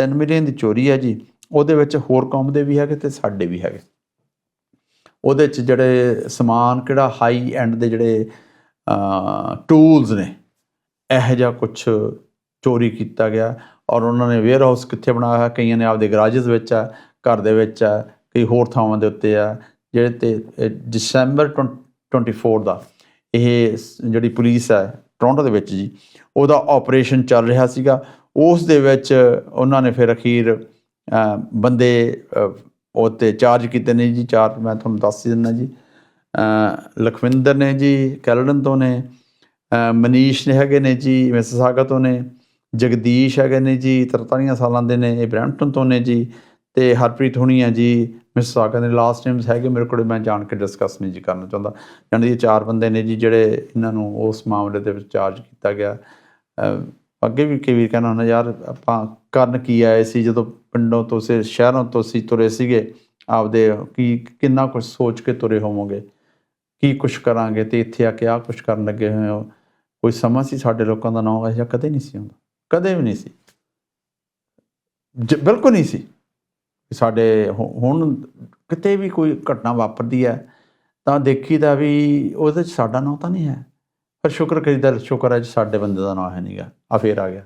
3 million ਦੀ ਚੋਰੀ ਹੈ ਜੀ, ਉਹਦੇ ਵਿੱਚ ਹੋਰ ਕੌਮ ਦੇ ਵੀ ਹੈਗੇ ਤੇ ਸਾਡੇ ਵੀ ਹੈਗੇ। ਉਹਦੇ ਚ ਜਿਹੜੇ ਸਮਾਨ ਕਿਹੜਾ ਹਾਈ ਐਂਡ ਦੇ ਜਿਹੜੇ ਟੂਲਸ ਨੇ, ਇਹੋ ਜਿਹਾ ਕੁਝ ਚੋਰੀ ਕੀਤਾ ਗਿਆ ਔਰ ਉਹਨਾਂ ਨੇ ਵੇਅਰ ਹਾਊਸ ਕਿੱਥੇ ਬਣਾਇਆ ਹੋਇਆ, ਕਈਆਂ ਨੇ ਆਪਦੇ ਗਰਾਜਸ ਵਿੱਚ ਆ, ਘਰ ਦੇ ਵਿੱਚ ਆ, ਕਈ ਹੋਰ ਥਾਵਾਂ ਦੇ ਉੱਤੇ ਆ, ਜਿਹੜੇ ਤੇ ਇਹ ਦਸੰਬਰ 24 ਦਾ ਇਹ ਜਿਹੜੀ ਪੁਲਿਸ ਹੈ ਟੋਰਾਂਟੋ ਦੇ ਵਿੱਚ ਜੀ, ਉਹਦਾ ਆਪਰੇਸ਼ਨ ਚੱਲ ਰਿਹਾ ਸੀਗਾ। ਉਸ ਦੇ ਵਿੱਚ ਉਹਨਾਂ ਨੇ ਫਿਰ ਅਖੀਰ ਬੰਦੇ ਉਹ ਤੇ ਚਾਰਜ ਕੀਤੇ ਨੇ ਜੀ, ਚਾਰ ਮੈਂ ਤੁਹਾਨੂੰ ਦੱਸ ਹੀ ਦਿੰਦਾ ਜੀ। ਲਖਵਿੰਦਰ ਨੇ ਜੀ ਕੈਲਡਨ ਤੋਂ ਨੇ ਮਨੀਸ਼ ਨੇ ਹੈਗੇ ਨੇ ਜੀ ਮਿਸਸਾਗਾ ਤੋਂ ਨੇ, ਜਗਦੀਸ਼ ਹੈਗੇ ਨੇ ਜੀ 43 ਸਾਲਾਂ ਦੇ ਨੇ, ਇਹ ਬ੍ਰੈਂਟਨ ਤੋਂ ਨੇ ਜੀ, ਤੇ ਹਰਪ੍ਰੀਤ ਹੋਣੀ ਹੈ ਜੀ ਮਿਸਸਾਗਾ ਦੇ ਲਾਸਟ ਨੇਮਸ ਹੈਗੇ, ਮੇਰੇ ਕੋਲ ਮੈਂ ਜਾਣ ਕੇ ਡਿਸਕਸ ਨਹੀਂ ਜੀ ਕਰਨਾ ਚਾਹੁੰਦਾ। ਜਾਣੀ ਇਹ ਚਾਰ ਬੰਦੇ ਨੇ ਜੀ, ਜਿਹੜੇ ਇਹਨਾਂ ਨੂੰ ਉਸ ਮਾਮਲੇ ਦੇ ਵਿੱਚ ਚਾਰਜ ਕੀਤਾ ਗਿਆ। ਅੱਗੇ ਵੀ ਕਈ ਵਾਰ ਕਹਿਣਾ ਹੁੰਦਾ, ਯਾਰ, ਆਪਾਂ ਕਰਨ ਕੀ ਆਏ ਸੀ? ਜਦੋਂ ਪਿੰਡੋਂ ਤੋਂ ਸੇ, ਸ਼ਹਿਰੋਂ ਤੋਂ ਸੀ, ਤੁਰੇ ਸੀਗੇ, ਆਪਦੇ ਕੀ, ਕਿੰਨਾ ਕੁਝ ਸੋਚ ਕੇ ਤੁਰੇ ਹੋਵੋਗੇ? ਕੀ ਕੁਝ ਕਰਾਂਗੇ? ਤੇ ਇੱਥੇ ਆ ਕੇ ਆ ਕੁਝ ਕਰਨ ਲੱਗੇ ਹੋਏ ਹੋ? ਕੋਈ ਸਮਾਂ ਸੀ ਸਾਡੇ ਲੋਕਾਂ ਦਾ? ਨਾਮ ਅਜਿਹਾ ਕਦੇ ਨਹੀਂ ਸੀ ਹੁੰਦਾ। ਕਦੇ ਵੀ ਨਹੀਂ ਸੀ। ਜ- ਬਿਲਕੁਲ ਨਹੀਂ ਸੀ। ਸਾਡੇ ਹੁਣ ਕਿਤੇ ਵੀ ਕੋਈ ਘਟਨਾ ਵਾਪਰਦੀ ਹੈ, ਤਾਂ ਦੇਖੀਦਾ ਵੀ ਉਹਦੇ ਚ ਸਾਡਾ ਨਾਂ ਤਾਂ ਨਹੀਂ ਹੈ। ਪਰ ਸ਼ੁਕਰ ਕਰੀਦਾ, ਸ਼ੁਕਰ ਹੈ ਜੀ ਸਾਡੇ ਬੰਦੇ ਦਾ ਨਾਂ ਹੈ ਨਹੀਂਗਾ ਆ ਫੇਰ ਆ ਗਿਆ।